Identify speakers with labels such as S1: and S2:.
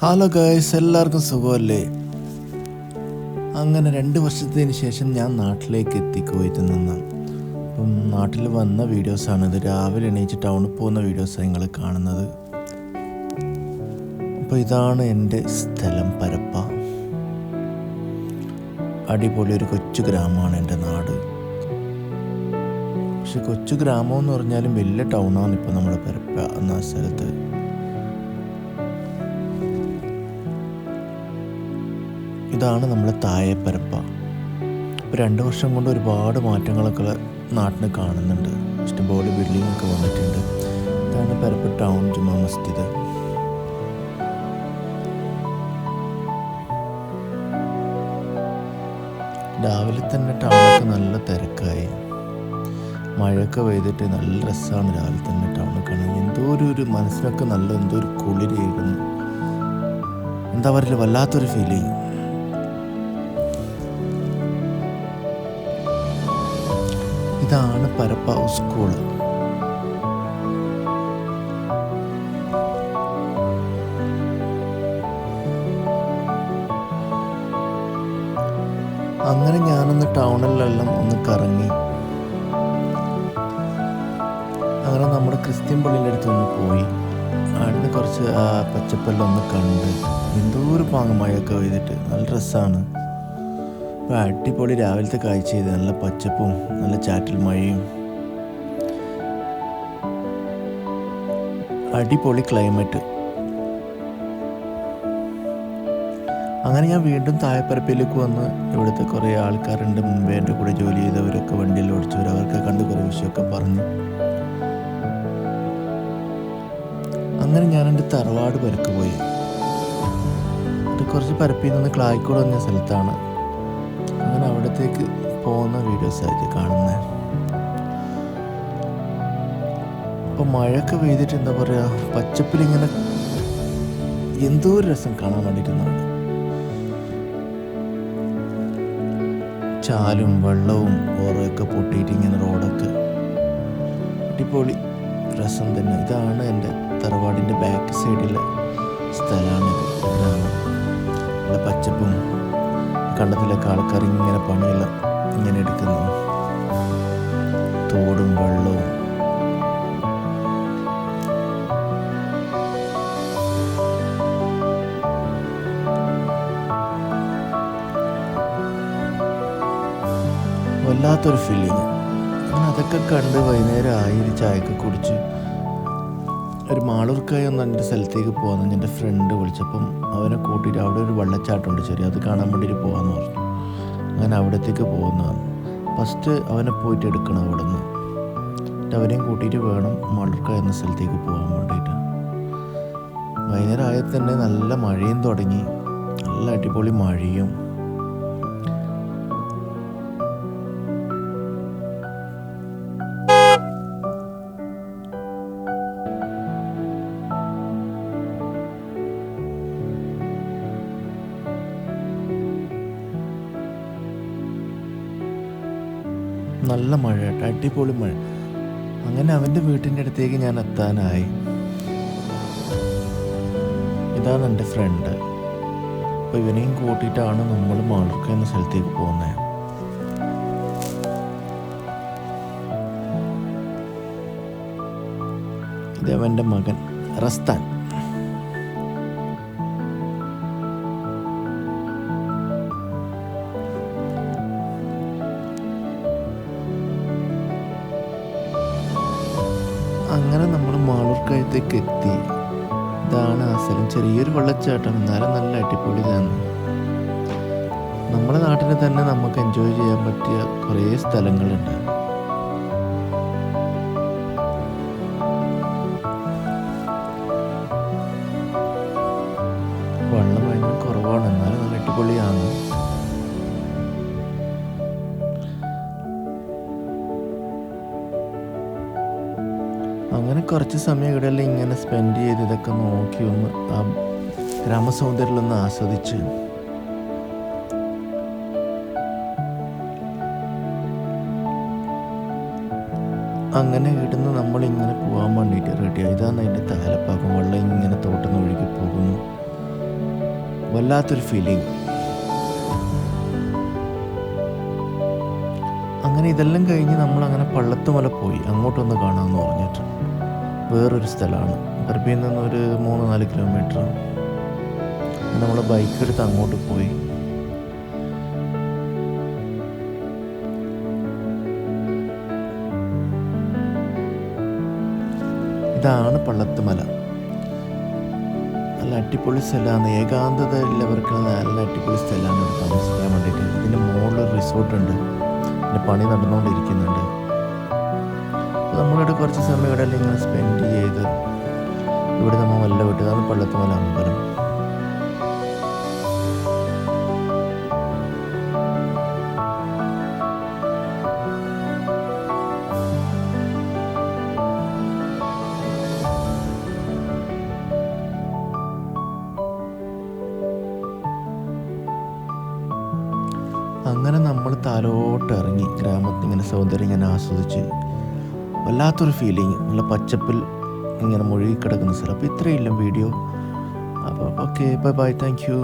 S1: Hello guys എല്ലാവർക്കും സുഖമല്ലേ? അങ്ങനെ രണ്ട് വർഷത്തിന് ശേഷം ഞാൻ നാട്ടിലേക്ക് എത്തി കുവൈത്തിൽ നിന്ന് അപ്പം നാട്ടിൽ വന്ന വീഡിയോസാണ് ഇത്. രാവിലെ എണീച്ച് ടൗണിൽ പോകുന്ന വീഡിയോസാണ് നിങ്ങൾ കാണുന്നത്. അപ്പോൾ ഇതാണ് എന്റെ സ്ഥലം പരപ്പ. അടിപൊളി ഒരു കൊച്ചു ഗ്രാമമാണ് എന്റെ നാട്. പക്ഷെ കൊച്ചു ഗ്രാമം എന്ന് പറഞ്ഞാലും വലിയ ടൗണാണ് ഇപ്പോൾ നമ്മുടെ പരപ്പ എന്ന സ്ഥലത്ത്. ഇതാണ് നമ്മുടെ താഴെപ്പരപ്പ ഇപ്പോൾ രണ്ട് വർഷം കൊണ്ട് ഒരുപാട് മാറ്റങ്ങളൊക്കെ നാട്ടിൽ കാണുന്നുണ്ട്. ഇഷ്ടംപോലെ ബിൽഡിംഗ് ഒക്കെ വന്നിട്ടുണ്ട്. ഇതാണ് പരപ്പ് ടൗൺ ജുമാ മസ്ജിദ്. രാവിലെ തന്നെ ടൗണൊക്കെ നല്ല തിരക്കായി. മഴയൊക്കെ പെയ്തിട്ട് നല്ല രസമാണ് രാവിലെ തന്നെ ടൗണിൽ കാണാൻ. എന്തോ ഒരു ഒരു മനസ്സിനൊക്കെ നല്ല എന്തോ ഒരു കുളിരേകുന്നു എന്താ പറയുക വല്ലാത്തൊരു ഫീലിംഗ് ഇതാണ് പരപ്പാവ് സ്കൂൾ അങ്ങനെ ഞാനൊന്ന് ടൗണിലെല്ലാം ഒന്ന് കറങ്ങി. അങ്ങനെ നമ്മുടെ ക്രിസ്ത്യൻ പള്ളിന്റെ അടുത്ത് ഒന്ന് പോയി. അവിടുന്ന് കുറച്ച് പച്ചപ്പെല്ലാം ഒന്ന് കണ്ട്. എന്തോ ഒരു പാങ്ങമഴയൊക്കെ പെയ്തിട്ട്. നല്ല രസമാണ് അപ്പോൾ അടിപൊളി രാവിലത്തെ കാഴ്ച ചെയ്ത് നല്ല പച്ചപ്പും നല്ല ചാറ്റൽ മഴയും. അടിപൊളി ക്ലൈമറ്റ്. അങ്ങനെ ഞാൻ വീണ്ടും താഴെപ്പരപ്പിലേക്ക് വന്ന് ഇവിടുത്തെ കുറേ ആൾക്കാരുണ്ട്. മുമ്പേ എന്റെ കൂടെ ജോലി ചെയ്തവരൊക്കെ വണ്ടിയിൽ ഓടിച്ചവർ. അവർക്ക് കണ്ട് കുറേ വിഷയമൊക്കെ പറഞ്ഞു. അങ്ങനെ ഞാൻ എന്റെ തറവാട് പരക്ക് പോയി. അത് കുറച്ച് പരപ്പിൽ നിന്ന് ക്ലായിക്കോട് വന്ന സ്ഥലത്താണ്. അങ്ങനെ അവിടത്തേക്ക് പോകുന്ന വീഡിയോസ് ആയിരിക്കും കാണുന്നത് അപ്പോൾ മഴയൊക്കെ പെയ്തിട്ട് എന്താ പറയുക പച്ചപ്പിലിങ്ങനെ എന്തോ ഒരു രസം കാണാൻ വേണ്ടിയിരുന്നാണ് ചാലും വെള്ളവും ഓറയൊക്കെ പൊട്ടിയിട്ട് ഇങ്ങനെ റോഡൊക്കെ അടിപൊളി രസം തന്നെ. ഇതാണ് എന്റെ തറവാടിന്റെ ബാക്ക് സൈഡിലെ സ്ഥലമാണിത്. ഗ്രാമം പച്ചപ്പും കണ്ടത്തിലൊക്കെ ആൾക്കാർ ഇങ്ങനെ പണിയെല്ലാം ഇങ്ങനെ എടുക്കുന്നു. തോടും വെള്ളവും. വല്ലാത്തൊരു ഫീലിങ് അങ്ങനെ അതൊക്കെ കണ്ട് വൈകുന്നേരം ആയി കുടിച്ച് മാളൂർക്കായി ഒന്ന് എന്റെ സ്ഥലത്തേക്ക് പോകാമെന്ന് എന്റെ ഫ്രണ്ട് വിളിച്ചപ്പം അവനെ കൂട്ടിയിട്ട് അവിടെ ഒരു വെള്ളച്ചാട്ടമുണ്ട് ചെറിയ അത് കാണാൻ വേണ്ടിയിട്ട് പോകാമെന്ന് പറഞ്ഞു. അങ്ങനെ അവിടത്തേക്ക് പോകുന്നതാണ് ഫസ്റ്റ് അവനെ പോയിട്ട് എടുക്കണം അവിടെ നിന്ന് അവനെയും കൂട്ടിയിട്ട് വേണം മാളൂർക്കായ എന്ന സ്ഥലത്തേക്ക് പോകാൻ വേണ്ടിയിട്ട്. വൈകുന്നേരം ആയാൽ തന്നെ നല്ല മഴയും തുടങ്ങി. നല്ല അടിപൊളി മഴയും. നല്ല മഴ കേട്ടോ അടിപൊളി മഴ. അങ്ങനെ അവന്റെ വീട്ടിന്റെ അടുത്തേക്ക് ഞാൻ എത്താനായി. ഇതാണ് എന്റെ ഫ്രണ്ട് അപ്പോൾ ഇവനെയും കൂട്ടിയിട്ടാണ് നമ്മൾ മാളൂർക്ക എന്ന സ്ഥലത്തേക്ക് പോകുന്നത് ഇത് അവന്റെ മകൻ റസ്താൻ. അങ്ങനെ നമ്മൾ മാളൂർക്കായത്തേക്ക് എത്തി. ഇതാണ് ആ സ്ഥലം ചെറിയൊരു വെള്ളച്ചാട്ടം. എന്നാലും നല്ല അടിപൊളി തന്നെ നമ്മുടെ നാട്ടിൽ തന്നെ നമുക്ക് എൻജോയ് ചെയ്യാൻ പറ്റിയ കുറേ സ്ഥലങ്ങളുണ്ട്. വെള്ളം ഭയങ്കര കുറവാണ്. എന്നാലും നല്ല അടിപൊളിയാണ്. കുറച്ച് സമയം ഇവിടെയെല്ലാം ഇങ്ങനെ സ്പെൻഡ് ചെയ്ത് ഇതൊക്കെ നോക്കി ഒന്ന് ആ ഗ്രാമസൗന്ദര്യമൊന്ന് ആസ്വദിച്ച്. അങ്ങനെ ഇടുന്ന് നമ്മളിങ്ങനെ പോകാൻ വേണ്ടിയിട്ട് റെഡിയായി ഇതാണ് അതിന്റെ താലപ്പാകം വെള്ളം ഇങ്ങനെ തോട്ടുന്ന ഒഴുകി പോകുന്നു. വല്ലാത്തൊരു ഫീലിംഗ് അങ്ങനെ ഇതെല്ലാം കഴിഞ്ഞ് നമ്മൾ അങ്ങനെ പള്ളത്തുമല പോയി. അങ്ങോട്ടൊന്ന് കാണാമെന്ന് പറഞ്ഞിട്ട്. വേറൊരു സ്ഥലമാണ്. അർബിയിൽ നിന്ന് ഒരു മൂന്ന് നാല് കിലോമീറ്റർ നമ്മൾ ബൈക്ക് എടുത്ത് അങ്ങോട്ട് പോയി. ഇതാണ് പള്ളത്ത് മല. നല്ല അടിപൊളി സ്ഥലമാണ്. ഏകാന്തത ഉള്ളവർക്ക് നല്ല അടിപൊളി സ്ഥലമാണ് താമസിക്കാൻ വേണ്ടിയിട്ട്. ഇതിന്റെ മുകളിൽ റിസോർട്ടുണ്ട് പിന്നെ പണി നടന്നുകൊണ്ടിരിക്കുന്നുണ്ട്. നമ്മളിവിടെ കുറച്ച് സമയം ഇവിടെ ഇങ്ങനെ സ്പെൻഡ് ചെയ്ത്? ഇവിടെ നമ്മൾ വല്ല വിട്ടു അതാണ് പള്ളത്തുമല അമ്പലം. അങ്ങനെ നമ്മൾ താലോട്ട് ഇറങ്ങി. ഗ്രാമത്തിൽ ഇങ്ങനെ സൗന്ദര്യം ഇങ്ങനെ ആസ്വദിച്ച്. വല്ലാത്തൊരു ഫീലിംഗ് നല്ല പച്ചപ്പിൽ ഇങ്ങനെ മുഴുകി കിടക്കുന്ന സ്ഥലം. അപ്പോൾ ഇത്രയില്ല വീഡിയോ. അപ്പോൾ okay bye bye thank you